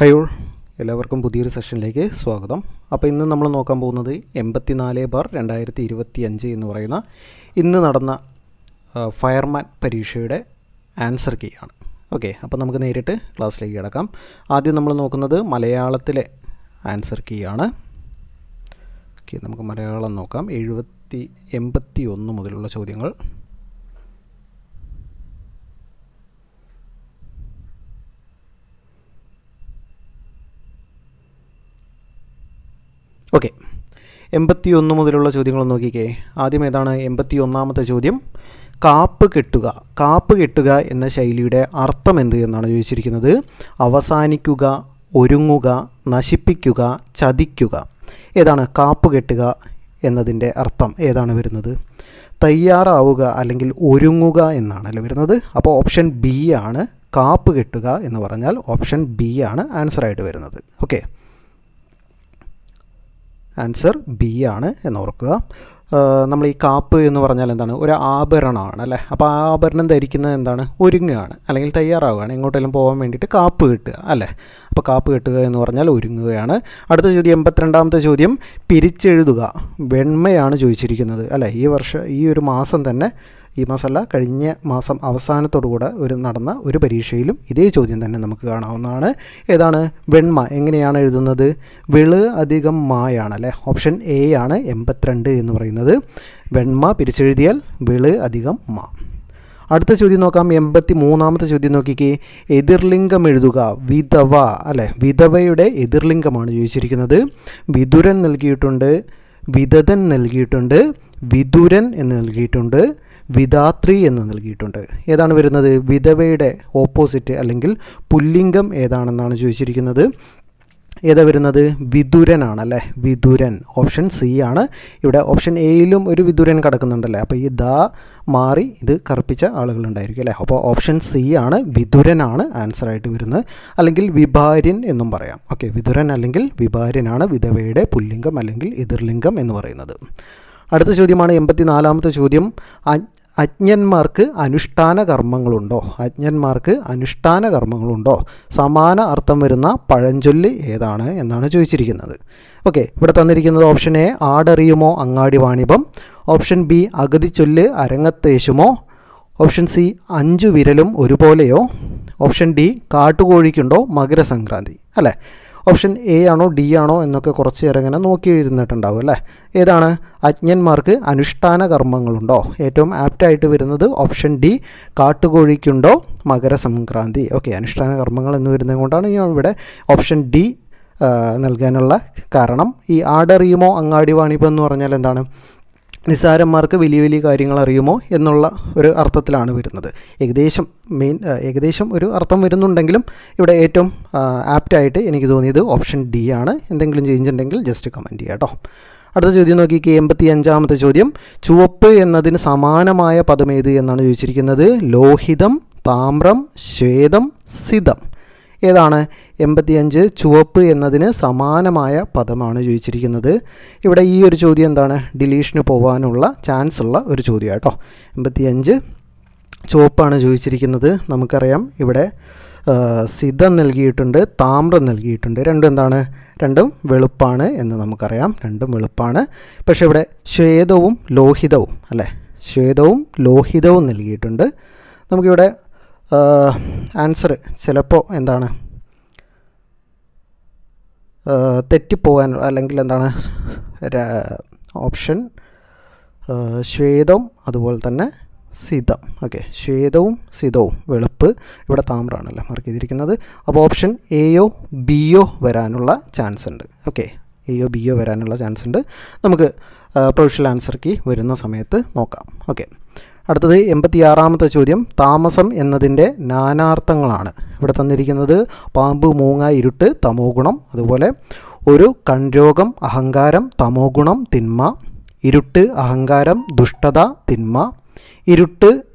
Hi all എല്ലാവർക്കും പുതിയൊരു സെഷനിലേക്ക് സ്വാഗതം. അപ്പോൾ ഇന്ന് നമ്മൾ നോക്കാൻ പോകുന്നത് എൺപത്തി നാല് ബാർ രണ്ടായിരത്തി ഇരുപത്തി അഞ്ച് എന്ന് പറയുന്ന ഇന്ന് നടന്ന ഫയർമാൻ പരീക്ഷയുടെ ആൻസർ കീ ആണ്. ഓക്കെ അപ്പോൾ നമുക്ക് നേരിട്ട് ക്ലാസ്സിലേക്ക് കിടക്കാം. ആദ്യം നമ്മൾ നോക്കുന്നത് മലയാളത്തിലെ ആൻസർ കീ ആണ്. ഓക്കെ നമുക്ക് മലയാളം നോക്കാം. എഴുപത്തി എൺപത്തി ഒന്ന് മുതലുള്ള ചോദ്യങ്ങൾ. ഓക്കെ എൺപത്തി ഒന്ന് മുതലുള്ള ചോദ്യങ്ങൾ നോക്കിക്കേ. ആദ്യം ഏതാണ് എൺപത്തി ഒന്നാമത്തെ ചോദ്യം? കാപ്പ് കെട്ടുക. കാപ്പ് കെട്ടുക എന്ന ശൈലിയുടെ അർത്ഥം എന്ത് എന്നാണ് ചോദിച്ചിരിക്കുന്നത്? അവസാനിക്കുക ഒരുങ്ങുക നശിപ്പിക്കുക ചതിക്കുക. ഏതാണ് കാപ്പ് കെട്ടുക എന്നതിന്റെ അർത്ഥം ഏതാണ് വരുന്നത്? തയ്യാറാവുക അല്ലെങ്കിൽ ഒരുങ്ങുക എന്നാണല്ലോ വരുന്നത്? അപ്പോൾ ഓപ്ഷൻ ബി ആണ് കാപ്പ് കെട്ടുക എന്ന് പറഞ്ഞാൽ ഓപ്ഷൻ ബി ആണ് ആൻസറായിട്ട് വരുന്നത്. ഓക്കെ ആൻസർ ബി ആണ് എന്ന് ഓർക്കുക നമ്മൾ ഈ കാപ്പ് എന്ന് പറഞ്ഞാൽ എന്താണ്? ഒരു ആഭരണമാണ് അല്ലേ? അപ്പോൾ ആ ആഭരണം ധരിക്കുന്നത് എന്താണ്? ഒരുങ്ങുകയാണ്. അല്ലെങ്കിൽ തയ്യാറാവുകയാണ്. എങ്ങോട്ടെങ്കിലും പോകാൻ വേണ്ടിയിട്ട് കാപ്പ് കിട്ടുക അല്ലേ? അപ്പോൾ കാപ്പ് കിട്ടുക എന്ന് പറഞ്ഞാൽ ഒരുങ്ങുകയാണ്. അടുത്ത ചോദ്യം എൺപത്തിരണ്ടാമത്തെ ചോദ്യം പിരിച്ചെഴുതുക. വെണ്മയാണ് ചോദിച്ചിരിക്കുന്നത് അല്ലേ? ഈ വർഷം ഈ ഒരു മാസം തന്നെ ഈ മാസമല്ല കഴിഞ്ഞ മാസം അവസാനത്തോടുകൂടെ ഒരു നടന്ന ഒരു പരീക്ഷയിലും ഇതേ ചോദ്യം തന്നെ നമുക്ക് കാണാവുന്നതാണ്. ഏതാണ്? വെണ്മ. എങ്ങനെയാണ് എഴുതുന്നത്? വെൾ അധികം മായാണ് അല്ലേ? ഓപ്ഷൻ എ ആണ് എൺപത്തിരണ്ട് എന്ന് പറയുന്നത്. വെണ്മ പിരിച്ചെഴുതിയാൽ വെൾ അധികം മാ. അടുത്ത ചോദ്യം നോക്കാം. എൺപത്തി മൂന്നാമത്തെ ചോദ്യം നോക്കിക്കേ. എതിർലിംഗം എഴുതുക. വിധവ അല്ലെ? വിധവയുടെ എതിർലിംഗമാണ് ചോദിച്ചിരിക്കുന്നത്. വിതുരൻ നൽകിയിട്ടുണ്ട്. വിദതൻ നൽകിയിട്ടുണ്ട്. വിതുരൻ എന്ന് നൽകിയിട്ടുണ്ട്. വിധാത്രി എന്ന് നൽകിയിട്ടുണ്ട്. ഏതാണ് വരുന്നത്? വിധവയുടെ ഓപ്പോസിറ്റ് അല്ലെങ്കിൽ പുല്ലിംഗം ഏതാണെന്നാണ് ചോദിച്ചിരിക്കുന്നത്. ഏതാ വരുന്നത്? വിതുരനാണല്ലേ വിദുരൻ. ഓപ്ഷൻ സി ആണ്. ഇവിടെ ഓപ്ഷൻ എയിലും ഒരു വിദുരൻ കിടക്കുന്നുണ്ടല്ലേ? അപ്പോൾ ഈ ദ മാറി ഇത് കറുപ്പിച്ച ആളുകളുണ്ടായിരിക്കും അല്ലേ? അപ്പോൾ ഓപ്ഷൻ സി ആണ്. വിദുരനാണ് ആൻസറായിട്ട് വരുന്നത്. അല്ലെങ്കിൽ വിഭാര്യൻ എന്നും പറയാം. ഓക്കെ വിദുരൻ അല്ലെങ്കിൽ വിഭാര്യനാണ് വിധവയുടെ പുല്ലിംഗം അല്ലെങ്കിൽ എതിർലിംഗം എന്ന് പറയുന്നത്. അടുത്ത ചോദ്യമാണ് എൺപത്തി നാലാമത്തെ ചോദ്യം അജ്ഞന്മാർക്ക് അനുഷ്ഠാന കർമ്മങ്ങളുണ്ടോ അജ്ഞന്മാർക്ക് അനുഷ്ഠാന കർമ്മങ്ങളുണ്ടോ സമാന അർത്ഥം വരുന്ന പഴഞ്ചൊല്ല് ഏതാണ് എന്നാണ് ചോദിച്ചിരിക്കുന്നത്. ഓക്കെ ഇവിടെ തന്നിരിക്കുന്നത് option A ആടറിയുമോ Angadi വാണിഭം? Option B അഗതി ചൊല്ല് അരങ്ങത്തേശുമോ? ഓപ്ഷൻ സി അഞ്ചു വിരലും ഒരുപോലെയോ? ഓപ്ഷൻ ഡി കാട്ടുകോഴിക്കുണ്ടോ മകരസംക്രാന്തി? അല്ലേ? ഓപ്ഷൻ എ ആണോ ഡി ആണോ എന്നൊക്കെ കുറച്ച് നേരം ഇങ്ങനെ നോക്കി എഴുന്നിട്ടുണ്ടാവും അല്ലേ? ഏതാണ്? അജ്ഞന്മാർക്ക് അനുഷ്ഠാന കർമ്മങ്ങളുണ്ടോ? ഏറ്റവും ആപ്റ്റായിട്ട് വരുന്നത് ഓപ്ഷൻ ഡി കാട്ടുകോഴിക്കുണ്ടോ? മകരസംക്രാന്തി. ഓക്കെ അനുഷ്ഠാന കർമ്മങ്ങൾ എന്ന് വരുന്നത് കൊണ്ടാണ് ഞാൻ ഇവിടെ ഓപ്ഷൻ ഡി നൽകാനുള്ള കാരണം. ഈ ആടറിയുമോ അങ്ങാടി വാണിഭം എന്ന് പറഞ്ഞാൽ എന്താണ്? നിസ്സാരന്മാർക്ക് വലിയ വലിയ കാര്യങ്ങൾ അറിയുമോ എന്നുള്ള ഒരു അർത്ഥത്തിലാണ് വരുന്നത്. ഏകദേശം മെയിൻ ഏകദേശം ഒരു അർത്ഥം വരുന്നുണ്ടെങ്കിലും ഇവിടെ ഏറ്റവും ആപ്റ്റായിട്ട് എനിക്ക് തോന്നിയത് ഓപ്ഷൻ ഡി ആണ്. എന്തെങ്കിലും ചേഞ്ച് ഉണ്ടെങ്കിൽ ജസ്റ്റ് കമന്റ് ചെയ്യാം കേട്ടോ അടുത്ത ചോദ്യം നോക്കിക്കേ എൺപത്തി അഞ്ചാമത്തെ ചോദ്യം. ചുവപ്പ് എന്നതിന് സമാനമായ പദം ഏത് എന്നാണ് ചോദിച്ചിരിക്കുന്നത്? ലോഹിതം താമ്രം ശ്വേതം സിതം. ഏതാണ്? എൺപത്തിയഞ്ച് ചുവപ്പ് എന്നതിന് സമാനമായ പദമാണ് ചോദിച്ചിരിക്കുന്നത്. ഇവിടെ ഈ ഒരു ചോദ്യം എന്താണ്? ഡിലീഷന് പോകാനുള്ള ചാൻസ് ഉള്ള ഒരു ചോദ്യം കേട്ടോ എൺപത്തിയഞ്ച് ചുവപ്പാണ് ചോദിച്ചിരിക്കുന്നത്. നമുക്കറിയാം ഇവിടെ സിതം നൽകിയിട്ടുണ്ട് താമ്രം നൽകിയിട്ടുണ്ട്. രണ്ടും എന്താണ്? രണ്ടും വെളുപ്പാണ് എന്ന് നമുക്കറിയാം. രണ്ടും വെളുപ്പാണ്. പക്ഷേ ഇവിടെ ശ്വേതവും ലോഹിതവും അല്ലേ? ശ്വേതവും ലോഹിതവും നൽകിയിട്ടുണ്ട്. നമുക്കിവിടെ ആൻസർ ചിലപ്പോൾ എന്താണ്? തെറ്റിപ്പോവാൻ അല്ലെങ്കിൽ എന്താണ്? ഓപ്ഷൻ ശ്വേതം അതുപോലെ തന്നെ സിതം. ഓക്കെ ശ്വേതവും സിതവും വെളുപ്പ് ഇവിടെ താമ്രമാണല്ലോ മാർക്ക് ചെയ്തിരിക്കുന്നത്. അപ്പോൾ ഓപ്ഷൻ എയോ ബിയോ വരാനുള്ള ചാൻസ് ഉണ്ട്. ഓക്കെ എയോ ബിയോ വരാനുള്ള ചാൻസ് ഉണ്ട്. നമുക്ക് പ്രൊഫഷണൽ ആൻസർ കീ വരുന്ന സമയത്ത് നോക്കാം. ഓക്കെ അടുത്തത് എൺപത്തിയാറാമത്തെ ചോദ്യം. താമസം എന്നതിന്റെ നാനാർത്ഥങ്ങളാണ്. ഇവിടെ തന്നിരിക്കുന്നത് പാമ്പ് മൂങ്ങ ഇരുട്ട് തമോ ഗുണം അതുപോലെ ഒരു കൺരോഗം അഹങ്കാരം തമോ ഗുണം തിന്മ. ഇരുട്ട് അഹങ്കാരം ദുഷ്ടത തിന്മ. ഇരുട്ട്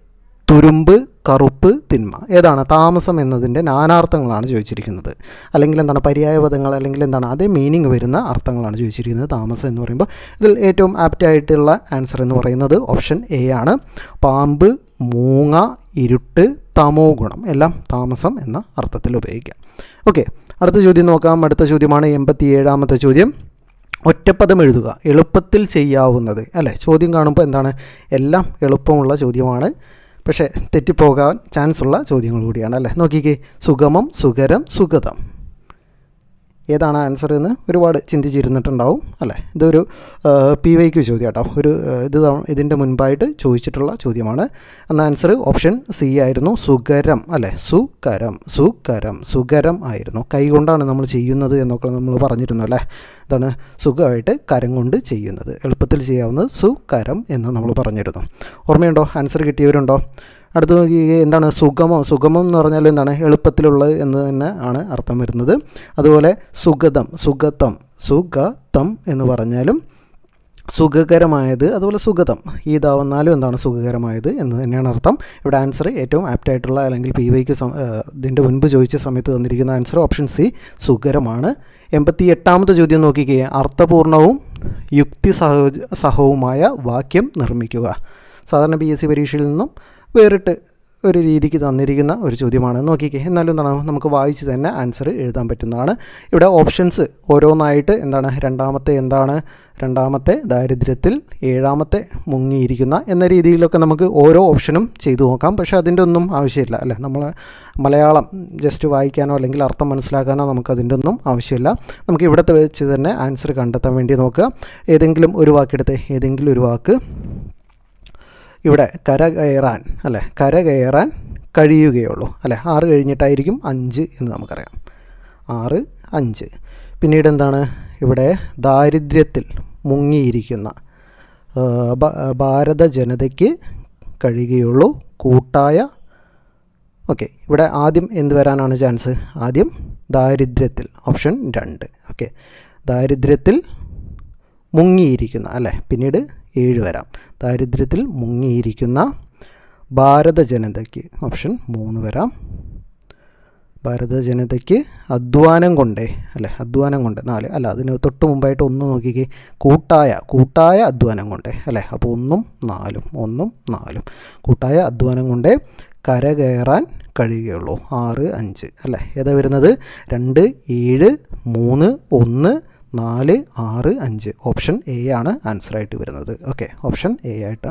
തുരുമ്പ് കറുപ്പ് തിന്മ. ഏതാണ്? താമസം എന്നതിന്റെ നാനാർത്ഥങ്ങളാണ് ചോദിച്ചിരിക്കുന്നത്. അല്ലെങ്കിൽ എന്താണ്? പര്യായപദങ്ങൾ അല്ലെങ്കിൽ എന്താണ്? അതേ മീനിങ് വരുന്ന അർത്ഥങ്ങളാണ് ചോദിച്ചിരിക്കുന്നത് താമസം എന്ന് പറയുമ്പോൾ. ഇതിൽ ഏറ്റവും ആപ്റ്റായിട്ടുള്ള ആൻസർ എന്ന് പറയുന്നത് ഓപ്ഷൻ എ ആണ്. പാമ്പ് മൂങ്ങ ഇരുട്ട് തമോ ഗുണം. എല്ലാം താമസം എന്ന അർത്ഥത്തിൽ ഉപയോഗിക്കാം ഓക്കെ അടുത്ത ചോദ്യം നോക്കാം. അടുത്ത ചോദ്യമാണ് എൺപത്തി ഏഴാമത്തെ ചോദ്യം. ഒറ്റപ്പദം എഴുതുക. എളുപ്പത്തിൽ ചെയ്യാവുന്നത്. അല്ലേ? ചോദ്യം കാണുമ്പോൾ എന്താണ്? എല്ലാം എളുപ്പമുള്ള ചോദ്യമാണ്. പക്ഷേ തെറ്റിപ്പോകാൻ ചാൻസ് ഉള്ള ചോദ്യങ്ങൾ കൂടിയാണ് അല്ലേ നോക്കിക്കേ. സുഗമം സുഖരം സുഗതം. ഏതാണ് ആൻസർ എന്ന് ഒരുപാട് ചിന്തിച്ചിരുന്നിട്ടുണ്ടാവും അല്ലേ? ഇതൊരു പി വൈ ക്യു ചോദ്യം കേട്ടോ. ഒരു ഇത് ഇതിന്റെ മുൻപായിട്ട് ചോദിച്ചിട്ടുള്ള ചോദ്യമാണ്. എന്ന ആൻസർ ഓപ്ഷൻ സി ആയിരുന്നു സുഗരം അല്ലേ? സുകരം സുകരം സുഗരം ആയിരുന്നു. കൈകൊണ്ടാണ് നമ്മൾ ചെയ്യുന്നത് എന്നൊക്കെ നമ്മൾ പറഞ്ഞിരുന്നു അല്ലേ? ഇതാണ് സുഖമായിട്ട് കരം കൊണ്ട് ചെയ്യുന്നത്. എളുപ്പത്തിൽ ചെയ്യാവുന്നത് സുകരം എന്ന് നമ്മൾ പറഞ്ഞിരുന്നു. ഓർമ്മയുണ്ടോ? ആൻസർ കിട്ടിയവരുണ്ടോ? അടുത്ത നോക്കി എന്താണ് സുഗമം? സുഗമം എന്ന് പറഞ്ഞാൽ എന്താണ്? എളുപ്പത്തിലുള്ളത് എന്ന് തന്നെ ആണ് അർത്ഥം വരുന്നത്. അതുപോലെ സുഗതം സുഗതം സുഗതം എന്ന് പറഞ്ഞാലും സുഖകരമായത് അതുപോലെ സുഗതം. ഈ ഇതാവുന്നാലും എന്താണ് സുഖകരമായത് എന്ന് തന്നെയാണ് അർത്ഥം. ഇവിടെ ആൻസർ ഏറ്റവും ആപ്റ്റ് ആയിട്ടുള്ള അല്ലെങ്കിൽ പി വൈക്ക് ഇതിന്റെ മുൻപ് ചോദിച്ച സമയത്ത് തന്നിരിക്കുന്ന ആൻസർ ഓപ്ഷൻ സി സുഖകരമാണ്. എൺപത്തി എട്ടാമത്തെ ചോദ്യം നോക്കിക്കുക അർത്ഥപൂർണവും യുക്തി സഹ സഹവുമായ വാക്യം നിർമ്മിക്കുക. സാധാരണ പി എസ് സി പരീക്ഷയിൽ നിന്നും വേറിട്ട് ഒരു രീതിക്ക് തന്നിരിക്കുന്ന ഒരു ചോദ്യമാണ്. നോക്കിക്കേ എന്നാലും എന്താണ് നമുക്ക് വായിച്ച് തന്നെ ആൻസർ എഴുതാൻ പറ്റുന്നതാണ്. ഇവിടെ ഓപ്ഷൻസ് ഓരോന്നായിട്ട് എന്താണ് രണ്ടാമത്തെ എന്താണ് രണ്ടാമത്തെ ദാരിദ്ര്യത്തിൽ ഏഴാമത്തെ മുങ്ങിയിരിക്കുന്ന എന്ന രീതിയിലൊക്കെ നമുക്ക് ഓരോ ഓപ്ഷനും ചെയ്തു നോക്കാം. പക്ഷേ അതിന്റെ ഒന്നും ആവശ്യമില്ല അല്ലേ? നമ്മൾ മലയാളം ജസ്റ്റ് വായിക്കാനോ അല്ലെങ്കിൽ അർത്ഥം മനസ്സിലാക്കാനോ നമുക്ക് അതിന്റെ ഒന്നും ആവശ്യമില്ല. നമുക്ക് ഇവിടുത്തെ വെച്ച് തന്നെ ആൻസർ കണ്ടെത്താൻ വേണ്ടി നോക്കുക. ഏതെങ്കിലും ഒരു വാക്കെടുത്ത് ഏതെങ്കിലും ഒരു വാക്ക് ഇവിടെ കര കയറാൻ അല്ലേ? കര കയറാൻ കഴിയുകയുള്ളൂ അല്ലേ? ആറ് കഴിഞ്ഞിട്ടായിരിക്കും അഞ്ച് എന്ന് നമുക്കറിയാം. ആറ് അഞ്ച്. പിന്നീട് എന്താണ്? ഇവിടെ ദാരിദ്ര്യത്തിൽ മുങ്ങിയിരിക്കുന്ന ഭാരത ജനതയ്ക്ക് കഴിയുകയുള്ളൂ കൂട്ടായ ഓക്കെ. ഇവിടെ ആദ്യം എന്ത് വരാനാണ് ചാൻസ്? ആദ്യം ദാരിദ്ര്യത്തിൽ ഓപ്ഷൻ രണ്ട് ഓക്കെ. ദാരിദ്ര്യത്തിൽ മുങ്ങിയിരിക്കുന്ന അല്ലേ? പിന്നീട് ഏഴ് വരാം. ദാരിദ്ര്യത്തിൽ മുങ്ങിയിരിക്കുന്ന ഭാരത ജനതയ്ക്ക് ഓപ്ഷൻ മൂന്ന് വരാം. ഭാരത ജനതയ്ക്ക് അധ്വാനം കൊണ്ടേ അല്ലേ? അധ്വാനം കൊണ്ട് നാല്. അല്ല അതിന് തൊട്ട് മുമ്പായിട്ട് ഒന്ന് നോക്കിക്കേ. കൂട്ടായ കൂട്ടായ അധ്വാനം കൊണ്ടേ അല്ലേ? അപ്പോൾ ഒന്നും നാലും ഒന്നും നാലും. കൂട്ടായ അധ്വാനം കൊണ്ടേ കരകയറാൻ കഴിയുകയുള്ളൂ. ആറ് അഞ്ച് അല്ലേ? ഏതാ വരുന്നത്? രണ്ട് ഏഴ് മൂന്ന് ഒന്ന് നാല് ആറ് അഞ്ച്. ഓപ്ഷൻ എ ആണ് ആൻസർ ആയിട്ട് വരുന്നത്. ഓക്കെ ഓപ്ഷൻ എ ആയിട്ട്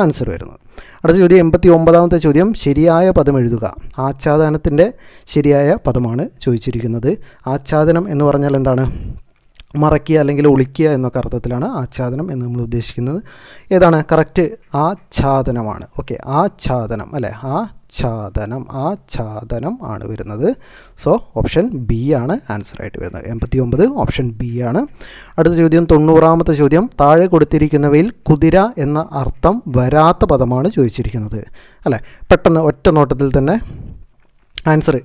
ആൻസർ വരുന്നത്. അടുത്ത ചോദ്യം എൺപത്തി ഒമ്പതാമത്തെ ചോദ്യം. ശരിയായ പദം എഴുതുക. ആച്ഛാദനത്തിന്റെ ശരിയായ പദമാണ് ചോദിച്ചിരിക്കുന്നത്. ആച്ഛാദനം എന്ന് പറഞ്ഞാൽ എന്താണ്? മറയ്ക്കുക അല്ലെങ്കിൽ ഒളിക്കുക എന്നൊക്കെ അർത്ഥത്തിലാണ് ആച്ഛാദനം എന്ന് നമ്മൾ ഉദ്ദേശിക്കുന്നത്. ഏതാണ്? കറക്റ്റ് ആച്ഛാദനമാണ്. ഓക്കെ ആച്ഛാദനം അല്ലേ? ആച്ഛാദനം ആച്ഛാദനം ആണ് വരുന്നത്. സോ ഓപ്ഷൻ ബി ആണ് ആൻസർ ആയിട്ട് വരുന്നത്. എൺപത്തി ഒമ്പത് ഓപ്ഷൻ ബി ആണ്. അടുത്ത ചോദ്യം തൊണ്ണൂറാമത്തെ ചോദ്യം. താഴെ കൊടുത്തിരിക്കുന്നവയിൽ കുതിര എന്ന അർത്ഥം വരാത്ത പദമാണ് ചോദിച്ചിരിക്കുന്നത്. അല്ലേ? പെട്ടെന്ന് ഒറ്റ നോട്ടത്തിൽ തന്നെ ആൻസർ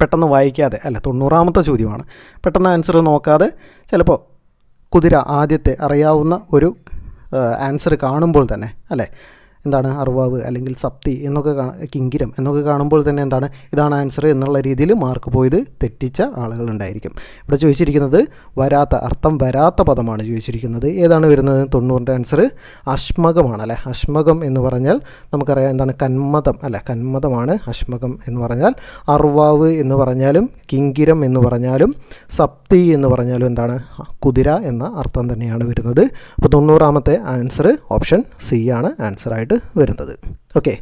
പെട്ടെന്ന് വായിക്കാതെ അല്ല? തൊണ്ണൂറാമത്തെ ചോദ്യമാണ്. പെട്ടെന്ന് ആൻസർ നോക്കാതെ ചിലപ്പോൾ കുതിര ആദ്യത്തെ അറിയാവുന്ന ഒരു ആൻസർ കാണുമ്പോൾ തന്നെ അല്ലേ? എന്താണ് അറുവാവ് അല്ലെങ്കിൽ സപ്തി എന്നൊക്കെ കിങ്കിരം എന്നൊക്കെ കാണുമ്പോൾ തന്നെ എന്താണ് ഇതാണ് ആൻസർ എന്നുള്ള രീതിയിൽ മാർക്ക് പോയത് തെറ്റിച്ച ആളുകളുണ്ടായിരിക്കും ഇവിടെ ചോദിച്ചിരിക്കുന്നത് വരാത്ത അർത്ഥം വരാത്ത പദമാണ് ചോദിച്ചിരിക്കുന്നത്. ഏതാണ് വരുന്നത്? തൊണ്ണൂറിന്റെ ആൻസർ അശ്മകമാണ് അല്ലേ? അശ്മകം എന്ന് പറഞ്ഞാൽ നമുക്കറിയാം എന്താണ് കന്മതം അല്ല? കന്മതമാണ് അശ്മകം എന്ന് പറഞ്ഞാൽ അർവാവ് എന്ന് പറഞ്ഞാലും കിങ്കിരം എന്ന് പറഞ്ഞാലും സപ്തി എന്ന് പറഞ്ഞാലും എന്താണ് കുതിര എന്ന അർത്ഥം തന്നെയാണ് വരുന്നത്. അപ്പോൾ തൊണ്ണൂറാമത്തെ ആൻസർ ഓപ്ഷൻ സി ആണ്. ആൻസറായിട്ട് വരുന്നത്. ഓക്കെ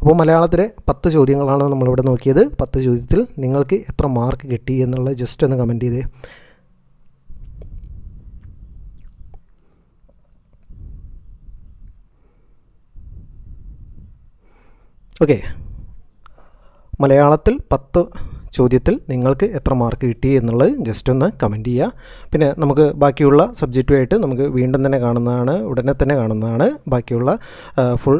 അപ്പോൾ മലയാളത്തിലെ പത്ത് ചോദ്യങ്ങളാണ് നമ്മളിവിടെ നോക്കിയത്. പത്ത് ചോദ്യത്തിൽ നിങ്ങൾക്ക് എത്ര മാർക്ക് കിട്ടി എന്നുള്ളത് ജസ്റ്റ് ഒന്ന് കമന്റ് ചെയ്തേ. ഓക്കെ മലയാളത്തിൽ പത്ത് ചോദ്യത്തിൽ നിങ്ങൾക്ക് എത്ര മാർക്ക് കിട്ടി എന്നുള്ളത് ജസ്റ്റ് ഒന്ന് കമന്റ് ചെയ്യുക പിന്നെ നമുക്ക് ബാക്കിയുള്ള സബ്ജക്റ്റുമായിട്ട് നമുക്ക് വീണ്ടും തന്നെ കാണുന്നതാണ് ഉടനെ തന്നെ കാണുന്നതാണ്. ബാക്കിയുള്ള ഫുൾ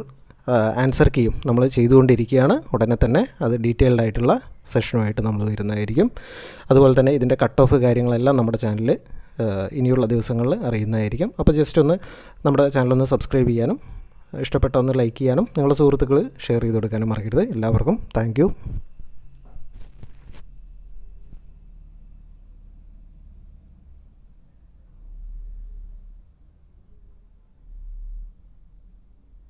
ആൻസർ കീയും നമ്മൾ ചെയ്തുകൊണ്ടിരിക്കുകയാണ്. ഉടനെ തന്നെ അത് ഡീറ്റെയിൽഡ് ആയിട്ടുള്ള സെഷനുമായിട്ട് നമ്മൾ വരുന്നതായിരിക്കും. അതുപോലെ തന്നെ ഇതിന്റെ കട്ട് ഓഫ് കാര്യങ്ങളെല്ലാം നമ്മുടെ ചാനലിൽ ഇനിയുള്ള ദിവസങ്ങളിൽ അറിയുന്നതായിരിക്കും. അപ്പോൾ ജസ്റ്റ് ഒന്ന് നമ്മുടെ ചാനലൊന്ന് സബ്സ്ക്രൈബ് ചെയ്യാനും ഇഷ്ടപ്പെട്ട ഒന്ന് ലൈക്ക് ചെയ്യാനും നിങ്ങളുടെ സുഹൃത്തുക്കൾ ഷെയർ ചെയ്ത് കൊടുക്കാനും മറക്കരുത്. എല്ലാവർക്കും താങ്ക്